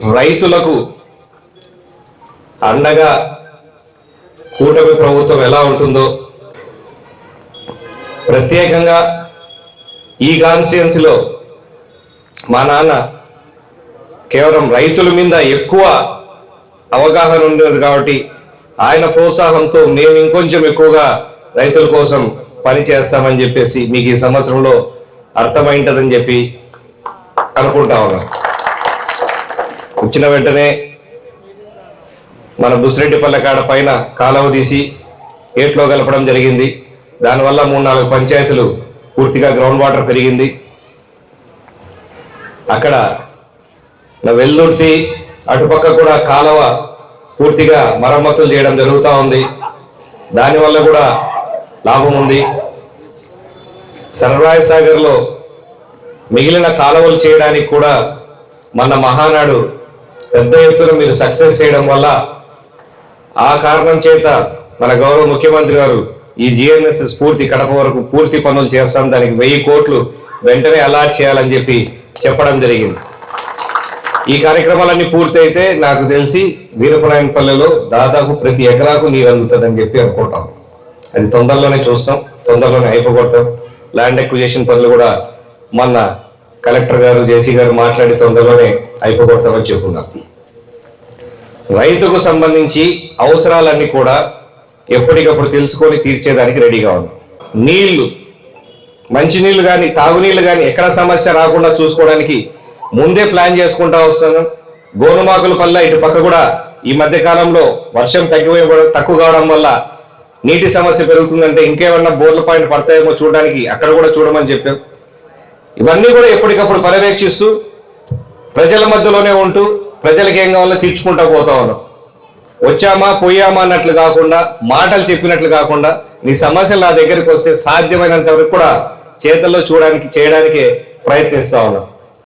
రైతులకు అండగా కూటమి ప్రభుత్వం ఎలా ఉంటుందో ప్రత్యేకంగా ఈ కాన్స్టిట్యున్సీలో మా నాన్న కేవలం రైతుల మీద ఎక్కువ అవగాహన ఉండేది కాబట్టి ఆయన ప్రోత్సాహంతో మేము ఇంకొంచెం ఎక్కువగా రైతుల కోసం పని చేస్తామని చెప్పేసి మీకు ఈ సంవత్సరంలో అర్థమైంటదని చెప్పి అనుకుంటా ఉన్నాం. వచ్చిన వెంటనే మన బుసిరెడ్డిపల్లె కాడ పైన కాలువ తీసి ఏట్లో కలపడం జరిగింది. దానివల్ల మూడు నాలుగు పంచాయతీలు పూర్తిగా గ్రౌండ్ వాటర్ పెరిగింది. అక్కడ నా వెల్లుర్తి అటుపక్క కూడా కాలువ పూర్తిగా మరమ్మతులు చేయడం జరుగుతూ ఉంది. దానివల్ల కూడా లాభం ఉంది. సన్రాయ్ సాగర్లో మిగిలిన కాలువలు చేయడానికి కూడా మన మహానాడు పెద్ద ఎత్తున మీరు సక్సెస్ చేయడం వల్ల ఆ కారణం చేత మన గౌరవ ముఖ్యమంత్రి గారు ఈ జిఎన్ఎస్ఎస్ పూర్తి కడప వరకు పూర్తి పనులు చేస్తాం. దానికి వెయ్యి కోట్లు వెంటనే అలాట్ చేయాలని చెప్పి చెప్పడం జరిగింది. ఈ కార్యక్రమాలన్నీ పూర్తయితే నాకు తెలిసి వీరపరాయణపల్లెలో దాదాపు ప్రతి ఎకరాకు నీరు అందుతుందని చెప్పి అనుకుంటాం. అది తొందరలోనే చూస్తాం. తొందరలోనే అయిపోగొడతాం. ల్యాండ్ ఎక్విజేషన్ పనులు కూడా మొన్న కలెక్టర్ గారు జేసీ గారు మాట్లాడి తొందరలోనే అయిపోగొట్టమని చెప్పుకున్నారు రైతుకు సంబంధించి అవసరాలన్నీ కూడా ఎప్పటికప్పుడు తెలుసుకొని తీర్చేదానికి రెడీగా ఉన్నాం. నీళ్ళు మంచినీళ్ళు కానీ తాగునీళ్ళు కానీ ఎక్కడ సమస్య రాకుండా చూసుకోవడానికి ముందే ప్లాన్ చేసుకుంటా వస్తున్నాం. గోనుమాకుల పల్ల ఇటు పక్క కూడా ఈ మధ్య కాలంలో వర్షం తగ్గిపోయి తక్కువ కావడం వల్ల నీటి సమస్య పెరుగుతుందంటే ఇంకేమన్నా బోర్ల పాయింట్ పడతాయేమో చూడడానికి అక్కడ కూడా చూడమని చెప్పాం. ఇవన్నీ కూడా ఎప్పటికప్పుడు పర్యవేక్షిస్తూ ప్రజల మధ్యలోనే ఉంటూ ప్రజలకు ఏం కావాలో తీర్చుకుంటా పోతా ఉన్నాం. వచ్చామా పోయామా అన్నట్లు కాకుండా మాటలు చెప్పినట్లు కాకుండా నీ సమస్యలు నా దగ్గరికి వస్తే సాధ్యమైనంత వరకు కూడా చేతల్లో చూడడానికి చేయడానికి ప్రయత్నిస్తా ఉన్నాం.